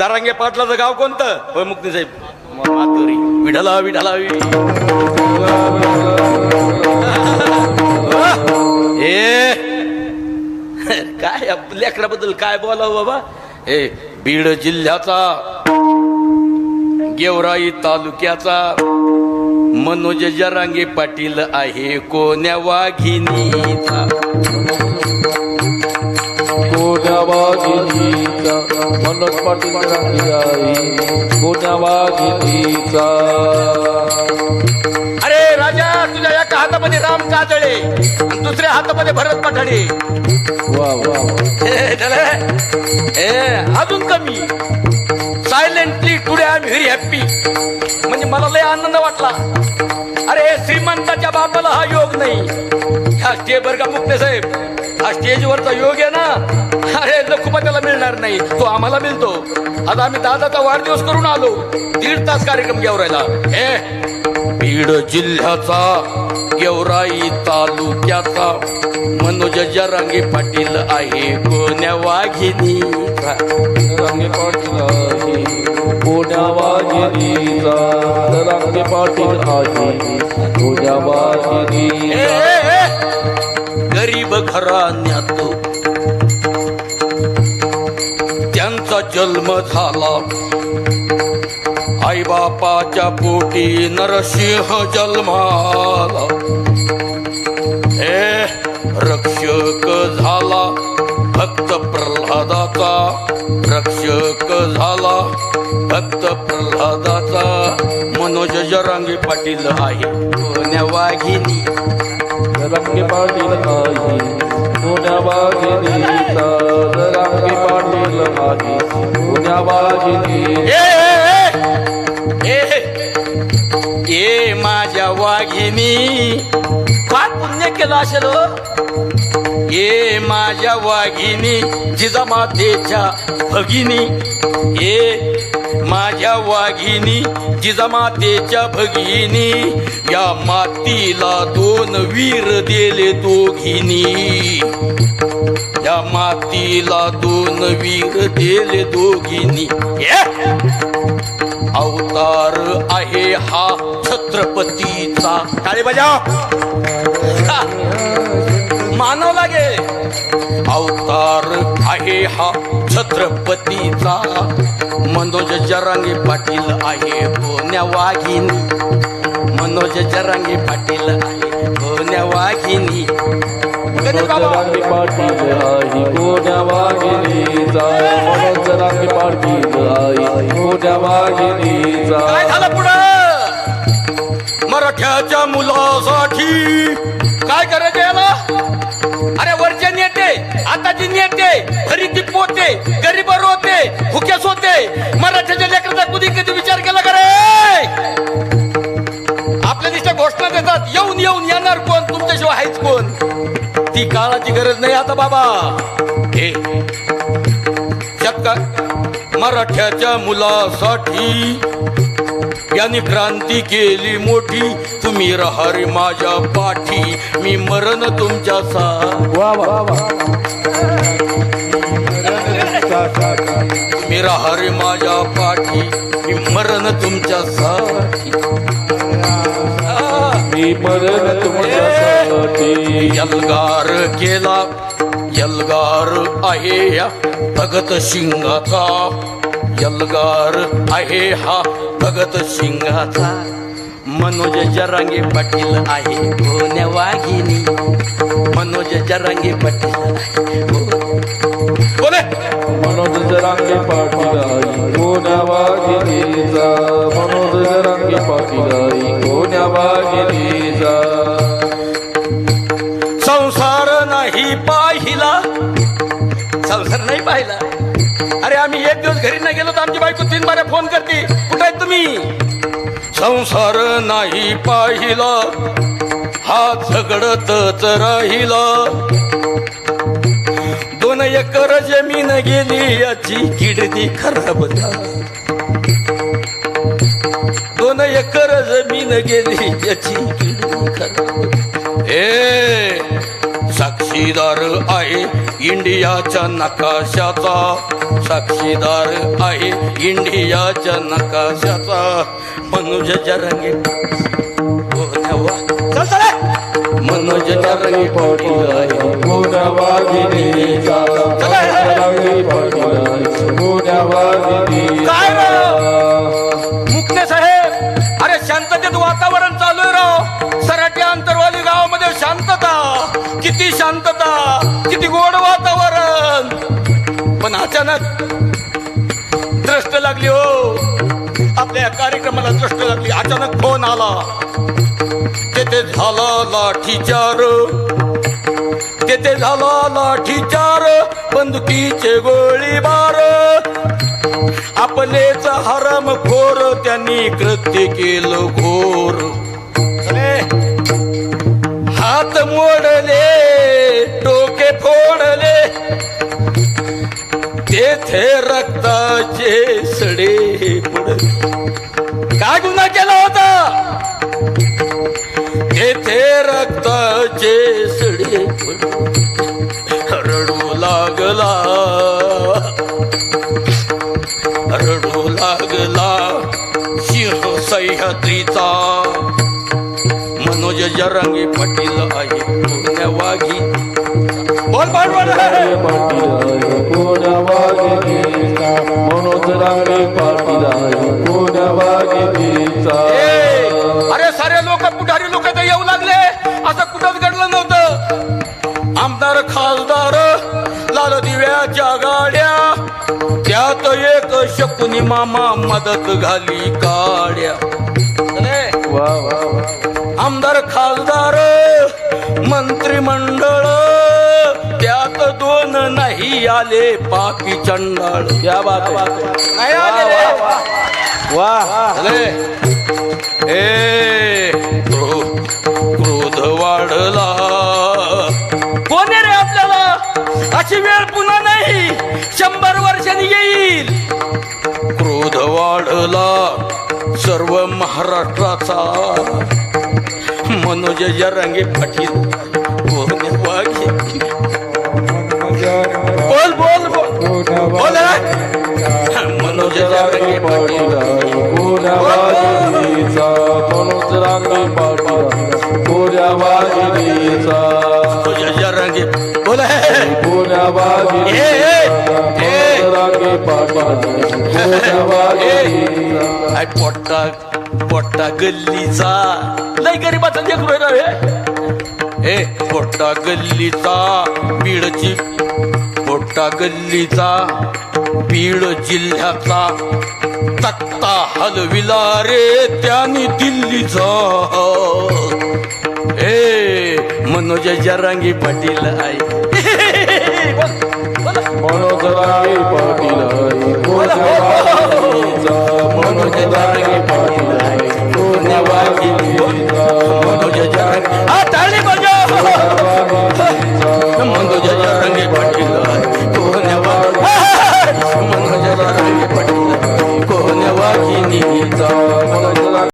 जारांगे पाटलाचं गाव कोणतं? होय मुक्ती साहेब. मातोरी विढला विढलावी ए. काय लेकराबद्दल काय बोलावं बाबा? ए बीड जिल्ह्याचा गेवराई तालुक्याचा मनोज जरांगे पाटील आहे. कोण्या वाघिनीचा वाघिणीचा मनोज पाटील रांगी आहे कोण्या वाघिणीचा अरे राजा तुझ्या एका हातामध्ये राम काजळे आणि दुसऱ्या हातामध्ये भरत पठाडे. वा वा झालं? अजून कमी. Silently today I am very happy म्हणजे मला लय आनंद वाटला. अरे श्रीमंताच्या बापाला हा योग नाही. हा स्टेज बर का मुक्ते साहेब? हा स्टेजवरचा योग आहे ना? अरे लखुपत्याला मिळणार नाही. तो आम्हाला मिळतो. आता आम्ही दादाचा वाढदिवस करून आलो. दीड तास कार्यक्रम गेवरायला ए बीड जिल्ह्याचा गेवराई तालुक्याचा मनोज जरांगे पाटील आहे. कोण्या वाघिनीचा रांगे पाटील आहे. कोण्या वाघिणीचा? रांगे पाटील आहे. कोण्या गरीब घराण्यात जन्म झाला. आई बापाच्या पोटी नरसिंह जन्माला. हे रक्षक झाला भक्त प्रल्हादाचा. रक्षक झाला भक्त प्रल्हादाचा. मनोज जरांगे पाटील आहे. वाघिनी रांगे पाटील आहे. ए, माझ्या वाघिनी फार पुण्य केलं असेल हो? ए माझ्या वाघिनी जिजामातेच्या भगिनी ए माझ्या वाघिनी जिजामातेच्या भगिनी या मातीला दोन वीर दिले दोघिनी. या मातीला दोन वीर दिले दोघिनी! अवतार आहे हा छत्रपतीचा. टाळे बजाव. मानव लागे. अवतार आहे हा छत्रपतीचा. मनोज जरांगे पाटील आहे कोण्या वाघिनी मनोज जरांगे पाटील आहे कोण्या वाघिनी रांगे पाटील आहे कोण्या वाघिणीचा मनोज रांगे पाटील आहे कोण्या वाघिणीचा काय झालं पुढं? मराठ्याच्या मुलासाठी काय करायचं याला? अरे वरचे नेते आताची नेते खरीदी पोते गरीब होते भुकेस होते मराठ्याच्या लेकराचा कधी कधी विचार केला का रे? आपल्या दिसत्या घोषणा देतात येऊन येऊन येणार कोण? तुमच्याशिवाय आहेच कोण? ती काळाची गरज नाही आता बाबा. हे. मराठ्याच्या मुलासाठी यांनी क्रांती केली मोठी. तुम्ही राहा रे माझ्या पाठी. मी मरण तुमच्या सा वा वा वा. तुम्ही राहा रे माझ्या पाठी. मी मरण तुमच्या साठी मी मरण तुमच्यासाठी यलगार केला. यलगार आहे या भगत सिंगाचा यलगार आहे हा भगत सिंगाचा मनोज जरांगे पाटील आहे कोण्या वाघिनी मनोज जरांगे पाटील आहे बोले मनोज जरांगे पाटील आई कोण्या वाघिनीचा मनोज जरांगे पाटील आई वाहिनीचा संसार नाही पाहिला. संसार नाही पाहिला. अरे आम्ही एक दिवस घरी नाही गेलो तर आमची बायको तीन बाऱ्या फोन करते. कुठे आहेत तुम्ही? संसार नाही पाहिला. हा झगडतच राहिला. दोन एकर जमीन गेली याची किडनी खराब झाली. दोन एकर जमीन गेली याची. ए साक्षीदार आहे इंडियाच्या नकाशाचा. साक्षीदार आहे इंडियाच्या नकाशाचा. मनोज जरंगे हो देवा. चल चल मनोज जरंगे पाटील आहे. कोण्या वाघिणीचा रंगी पाटील आहे कोण्या वाघिणीचा काय? गोड वातावरण. पण अचानक दृष्ट लागली हो. आपल्या कार्यक्रमाला दृष्ट लागली. अचानक फोन आला. तेथे झाला लाठीचार. तेथे झाला लाठीचार. बंदुकीचे गोळीबार. आपलेच हरम खोर त्यांनी कृत्य केलं घोर. हात मोडले येथे रक्ताचे सडे पडले काय गुन्हा केला होता येथे रक्ताचे सडे रडू लागला. रडू लागला. सिंह सह्याद्रीचा. मनोज जरंगी पटील आहे पुण्या वाघी बोल बोल. बोल मनोज रांगे पाटील आहे कोण्या वाघिणीचा ए, अरे सारे लोक पुढारी लोक तर येऊ लागले. असं कुठंच घडलं नव्हतं. आमदार खासदार लाल दिव्याच्या गाड्या. त्यात एक शकुनी मामा मदत घाली काड्या. वा वा. आमदार खासदार मंत्रिमंडळ दोन नाही आले पापी चंडाळ. क्या बात नाही आले ए क्रो- क्रोध वाढला. कोण रे आपल्याला? अशी वेळ पुन्हा नाही. शंभर वर्षांनी येईल. क्रोध वाढला सर्व महाराष्ट्राचा. मनोज जरंगे पाटील. जरंगे पाटील कोण्या वाघिणीचा मनोज रांगे पाटील कोण्या वाघिणीचा तुझ्या जरंगे बोल कोण्या रांगे पाटील पोट्टा पोट्टा गल्लीचा. लय गरीबाचा लेकरू राव हे ए पोट्टा गल्लीचा बीडची पोट्टा गल्लीचा. बीड जिल्ह्याचा तक्ता हलविला रे त्यांनी दिल्लीचा. ए मनोज जरांगी पाटील आहे. मनोज रांगे पाटील आहे मनोज रांगे पाटील.